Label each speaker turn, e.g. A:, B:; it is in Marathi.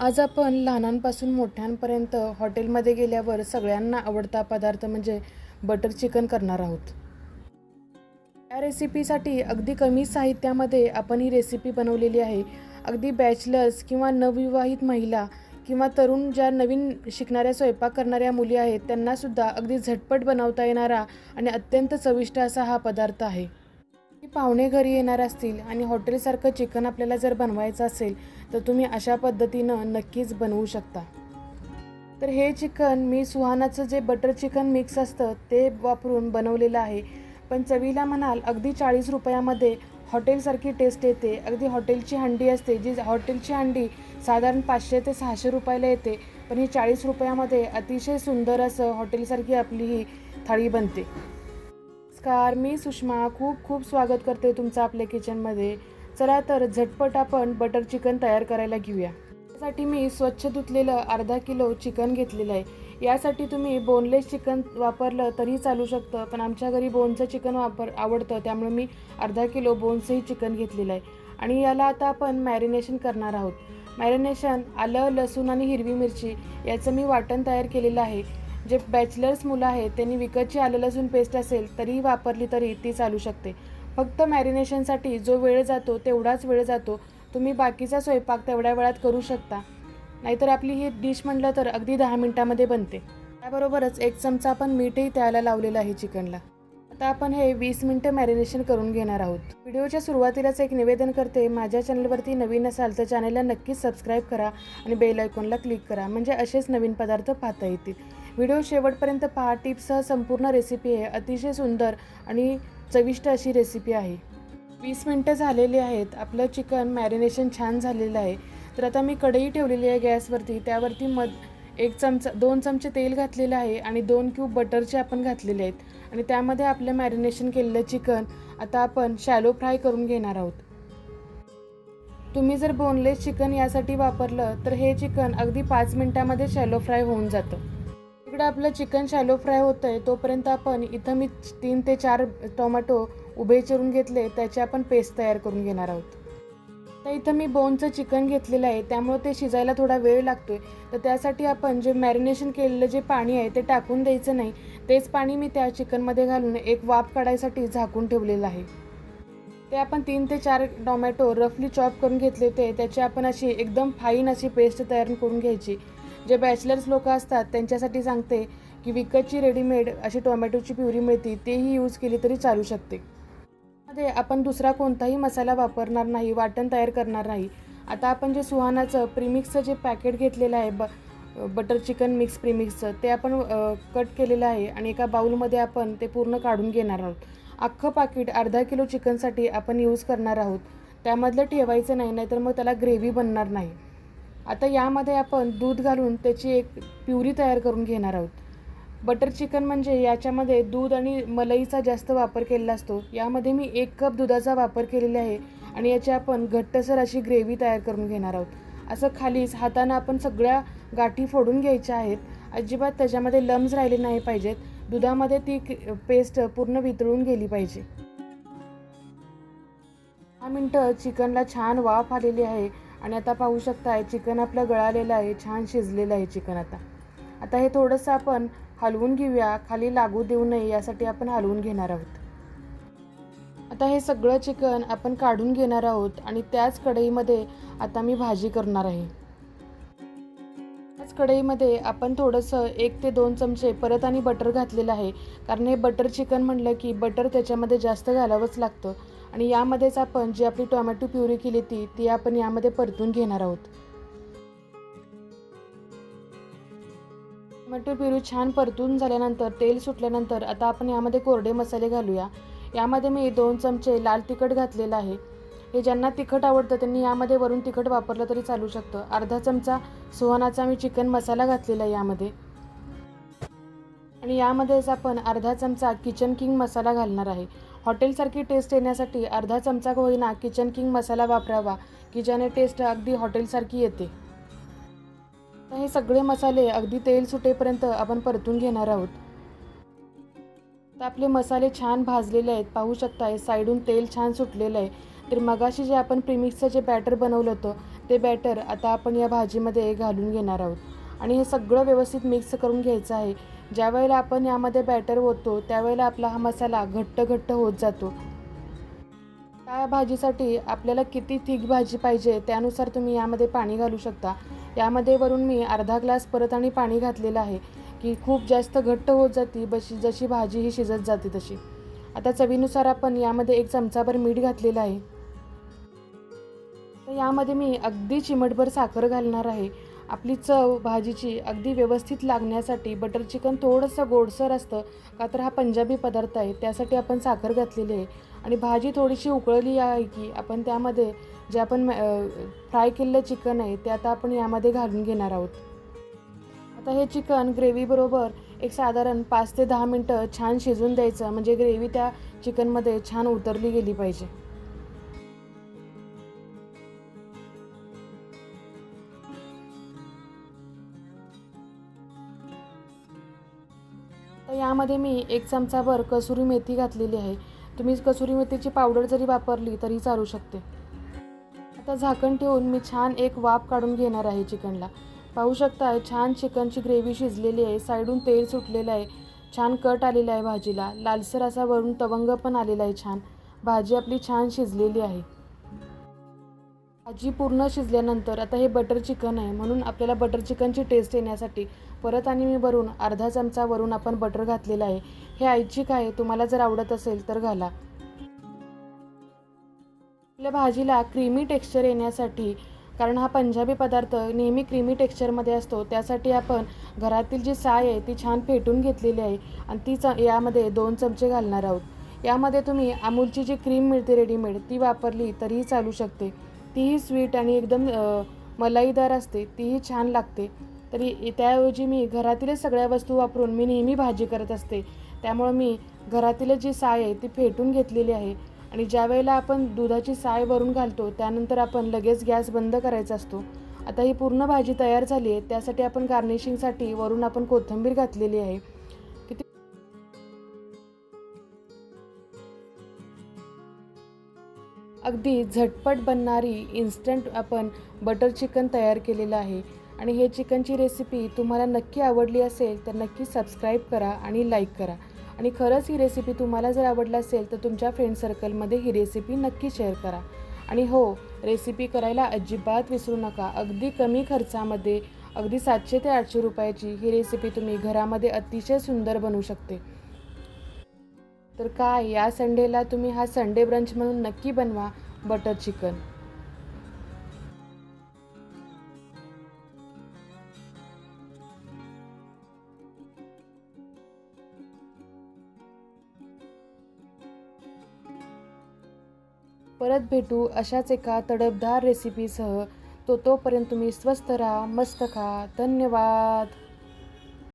A: आज आपण लहानांपासून मोठ्यांपर्यंत हॉटेलमध्ये गेल्यावर सगळ्यांना आवडता पदार्थ म्हणजे बटर चिकन करणार आहोत. या रेसिपीसाठी अगदी कमी साहित्यामध्ये आपण ही रेसिपी बनवलेली आहे. अगदी बॅचलर्स किंवा नवविवाहित महिला किंवा तरुण ज्या नवीन शिकणाऱ्या स्वयंपाक करणाऱ्या मुली आहेत त्यांनासुद्धा अगदी झटपट बनवता येणारा आणि अत्यंत चविष्ट असा हा पदार्थ आहे. पाहुणे घरी येणार असतील आणि हॉटेलसारखं चिकन आपल्याला जर बनवायचं असेल तर तुम्ही अशा पद्धतीनं नक्कीच बनवू शकता. तर हे चिकन मी सुहानाचं जे बटर चिकन मिक्स असतं ते वापरून बनवलेलं आहे. पण चवीला म्हणाल अगदी चाळीस रुपयामध्ये हॉटेलसारखी टेस्ट येते. अगदी हॉटेलची हंडी असते जी हॉटेलची हंडी साधारण पाचशे ते सहाशे रुपयाला येते. पण ही चाळीस रुपयामध्ये अतिशय सुंदर असं हॉटेलसारखी आपली ही थाळी बनते. नमस्कार मी सुषमा. खूप खूप स्वागत करते तुमचं आपल्या किचनमध्ये चला तर झटपट आपण बटर चिकन तयार करायला घेऊया. त्यासाठी मी स्वच्छ धुतलेलं अर्धा किलो चिकन घेतलेलं आहे. यासाठी तुम्ही बोनलेस चिकन वापरलं तरी चालू शकतं पण आमच्या घरी बोनचं चिकन वापर आवडतं त्यामुळे मी अर्धा किलो बोनचंही चिकन घेतलेलं आहे. आणि याला आता आपण मॅरिनेशन करणार आहोत. मॅरिनेशन आलं लसूण आणि हिरवी मिरची याचं मी वाटण तयार केलेलं आहे. जे बॅचलर्स मुलं आहेत त्यांनी विकतची आलं लसूण पेस्ट असेल तरीही वापरली तरी ती चालू शकते. फक्त मॅरिनेशनसाठी जो वेळ जातो तेवढाच वेळ जातो. तुम्ही बाकीचा स्वयंपाक तेवढ्या वेळात करू शकता. नाहीतर आपली ही डिश म्हटलं तर अगदी दहा मिनटामध्ये बनते. त्याबरोबरच एक चमचा आपण मीठही त्याला लावलेलं आहे चिकनला. आता आपण हे वीस मिनटं मॅरिनेशन करून घेणार आहोत. व्हिडिओच्या सुरुवातीलाच एक निवेदन करते माझ्या चॅनलवरती नवीन असाल तर चॅनलला नक्कीच सबस्क्राईब करा आणि बेल आयकॉनला क्लिक करा. म्हणजे असेच नवीन पदार्थ पाहता येतील. व्हिडिओ शेवटपर्यंत पहा. टिप्ससह संपूर्ण रेसिपी आहे. अतिशय सुंदर आणि चविष्ट अशी रेसिपी आहे. वीस मिनटं झालेली आहेत. आपलं चिकन मॅरिनेशन छान झालेलं आहे. तर आता मी कढई ठेवलेली आहे गॅसवरती. त्यावरती मध एक चमचा दोन चमचे तेल घातलेलं आहे आणि दोन क्यूब बटरचे आपण घातलेले आहेत. आणि त्यामध्ये आपलं मॅरिनेशन केलेलं चिकन आता आपण शॅलो फ्राय करून घेणार आहोत. तुम्ही जर बोनलेस चिकन यासाठी वापरलं तर हे चिकन अगदी पाच मिनटामध्ये शॅलो फ्राय होऊन जातं. इकडं आपलं चिकन शॅलो फ्राय होतं आहे तोपर्यंत आपण इथं मी तीन ते चार टोमॅटो उभे चिरून घेतले त्याची आपण पेस्ट तयार करून घेणार आहोत. तर इथं मी बोनचं चिकन घेतलेलं आहे त्यामुळे ते शिजायला थोडा वेळ लागतो आहे तर त्यासाठी आपण जे मॅरिनेशन केलेलं जे पाणी आहे ते टाकून द्यायचं नाही. तेच पाणी मी त्या चिकनमध्ये घालून एक वाफ काढायसाठी झाकून ठेवलेलं आहे. ते आपण तीन ते चार टोमॅटो रफली चॉप करून घेतले होते त्याची आपण अशी एकदम फाईन अशी पेस्ट तयार करून घ्यायची. जे बॅचलर्स लोक असतात त्यांच्यासाठी सांगते की विकतची रेडीमेड अशी टोमॅटोची प्युरी मिळते तेही यूज केली तरी चालू शकते. मध्ये आपण दुसरा कोणताही मसाला वापरणार नाही वाटण तयार करणार नाही. आता आपण जे सुहानाचं प्रीमिक्सचं जे पॅकेट घेतलेलं आहे ब बटर चिकन मिक्स प्रीमिक्सचं ते आपण कट केलेलं आहे आणि एका बाऊलमध्ये आपण ते पूर्ण काढून घेणार आहोत. अख्खं पाकिट अर्धा किलो चिकनसाठी आपण यूज करणार आहोत. त्यामधलं ठेवायचं नाही नाहीतर मग त्याला ग्रेव्ही बनणार नाही. आता यामध्ये आपण दूध घालून त्याची एक प्युरी तयार करून घेणार आहोत. बटर चिकन म्हणजे याच्यामध्ये दूध आणि मलईचा जास्त वापर केलेला असतो. यामध्ये मी एक कप दुधाचा वापर केलेला आहे आणि याची आपण घट्टसर अशी ग्रेव्ही तयार करून घेणार आहोत. असं खालीच हातानं आपण सगळ्या गाठी फोडून घ्यायच्या आहेत. अजिबात त्याच्यामध्ये लम्स राहिले नाही पाहिजेत. दुधामध्ये ती पेस्ट पूर्ण वितळून गेली पाहिजे. दहा मिनटं चिकनला छान वाफ आलेली आहे. आणि आता पाहू शकताय चिकन आपलं गळालेलं आहे छान शिजलेलं आहे चिकन आता. आता हे थोडंसं आपण हलवून घेऊया खाली लागू देऊ नये यासाठी आपण हलवून घेणार आहोत. आता हे सगळं चिकन आपण काढून घेणार आहोत आणि त्याच कढईमध्ये आता मी भाजी करणार आहे. त्याच कढईमध्ये आपण थोडंसं एक ते दोन चमचे परत आणि बटर घातलेलं आहे. कारण हे बटर चिकन म्हणलं की बटर त्याच्यामध्ये जास्त घालावंच लागतं. आणि यामध्येच आपण जी आपली टोमॅटो प्युरी केली ती ती आपण यामध्ये परतून घेणार आहोत. टोमॅटो प्युरी छान परतून झाल्यानंतर तेल सुटल्यानंतर आता आपण यामध्ये कोरडे मसाले घालूया. यामध्ये मी दोन चमचे लाल तिखट घातलेलं आहे. हे ज्यांना तिखट आवडतं त्यांनी यामध्ये वरून तिखट वापरलं तरी चालू शकतं. अर्धा चमचा सुहानाचा मी चिकन मसाला घातलेला आहे यामध्ये. आणि यामध्येच आपण अर्धा चमचा किचन किंग मसाला घालणार आहे. हॉटेलसारखी टेस्ट येण्यासाठी अर्धा चमचा होईना किचन किंग मसाला वापरावा की ज्याने टेस्ट अगदी हॉटेलसारखी येते. तर हे सगळे मसाले अगदी तेल सुटेपर्यंत आपण परतून घेणार आहोत. तर आपले मसाले छान भाजलेले आहेत. पाहू शकताय साईडून तेल छान सुटलेलं आहे. तर मगाशी जे आपण प्रिमिक्सचं जे बॅटर बनवलं होतं ते बॅटर आता आपण या भाजीमध्ये घालून घेणार आहोत. आणि हे सगळं व्यवस्थित मिक्स करून घ्यायचं आहे. ज्या वेळेला आपण यामध्ये बॅटर ओततो त्यावेळेला आपला हा मसाला घट्ट घट्ट होत जातो. त्या भाजीसाठी आपल्याला किती थिक भाजी पाहिजे त्यानुसार तुम्ही यामध्ये पाणी घालू शकता. यामध्ये वरून मी अर्धा ग्लास परत आणि पाणी घातलेलं आहे की खूप जास्त घट्ट होत जाते बशी जशी भाजी ही शिजत जाते तशी. आता चवीनुसार आपण यामध्ये एक चमचाभर मीठ घातलेलं आहे. तर यामध्ये मी अगदी चिमटभर साखर घालणार आहे. आपली चव भाजीची अगदी व्यवस्थित लागण्यासाठी बटर चिकन थोडंसं गोडसर असतं का तर हा पंजाबी पदार्थ आहे त्यासाठी आपण साखर घातलेली आहे. आणि भाजी थोडीशी उकळली आहे की आपण त्यामध्ये जे आपण फ्राय केलेलं चिकन आहे ते आता आपण यामध्ये घालून घेणार आहोत. आता हे चिकन ग्रेव्हीबरोबर एक साधारण पाच ते दहा मिनटं छान शिजून द्यायचं म्हणजे ग्रेव्ही त्या चिकनमध्ये छान उतरली गेली पाहिजे. तर यामध्ये मी एक चमचाभर कसुरी मेथी घातलेली आहे. तुम्ही कसुरी मेथीची पावडर जरी वापरली तरी चालू शकते. आता झाकण ठेवून मी छान एक वाफ काढून घेणार आहे चिकनला. पाहू शकता छान चिकनची ग्रेव्ही शिजलेली आहे. साईडून तेल सुटलेलं आहे. छान कट आलेला आहे भाजीला. लालसर असा वरून तवंग पण आलेला आहे छान. भाजी आपली छान शिजलेली आहे. भाजी पूर्ण शिजल्यानंतर आता हे बटर चिकन आहे. म्हणून आपल्याला बटर चिकनची टेस्ट येण्यासाठी परत आणि मी वरून अर्धा चमचा वरून आपण बटर घातलेलं आहे. हे ऐच्छिक आहे? तुम्हाला जर आवडत असेल तर घाला. आपल्या भाजीला क्रीमी टेक्स्चर येण्यासाठी कारण हा पंजाबी पदार्थ नेहमी क्रीमी टेक्स्चरमध्ये असतो त्यासाठी आपण घरातील जी साय आहे ती छान फेटून घेतलेली आहे आणि ती च यामध्ये दोन चमचे घालणार आहोत. यामध्ये तुम्ही अमूलची जी क्रीम मिळते रेडीमेड ती वापरली तरीही चालू शकते. तीही स्वीट आणि एकदम मलाईदार असते तीही छान लागते. तरी त्याऐवजी मी घरातीलच सगळ्या वस्तू वापरून मी नेहमी भाजी करत असते. त्यामुळं मी घरातीलच जी साय आहे ती फेटून घेतलेली आहे. आणि ज्या वेळेला आपण दुधाची साय वरून घालतो त्यानंतर आपण लगेच गॅस बंद करायचा असतो. आता ही पूर्ण भाजी तयार झाली आहे त्यासाठी आपण गार्निशिंगसाठी वरून आपण कोथिंबीर घातलेली आहे. अगदी झटपट बनणारी इन्स्टंट आपण बटर चिकन तयार केलेलं आहे. आणि हे चिकनची रेसिपी तुम्हाला नक्की आवडली असेल तर नक्की सबस्क्राईब करा आणि लाईक करा. आणि खरंच ही रेसिपी तुम्हाला जर आवडलं असेल तर तुमच्या फ्रेंड सर्कलमध्ये ही रेसिपी नक्की शेअर करा. आणि हो रेसिपी करायला अजिबात विसरू नका. अगदी कमी खर्चामध्ये अगदी सातशे ते आठशे रुपयाची ही रेसिपी तुम्ही घरामध्ये अतिशय सुंदर बनवू शकते. तर काय या संडेला तुम्ही हा संडे ब्रंच म्हणून नक्की बनवा बटर चिकन परत भेटू अशाच एका तडपदार रेसिपीसह तो तोपर्यंत तुम्ही स्वस्त राहा मस्त खा. धन्यवाद.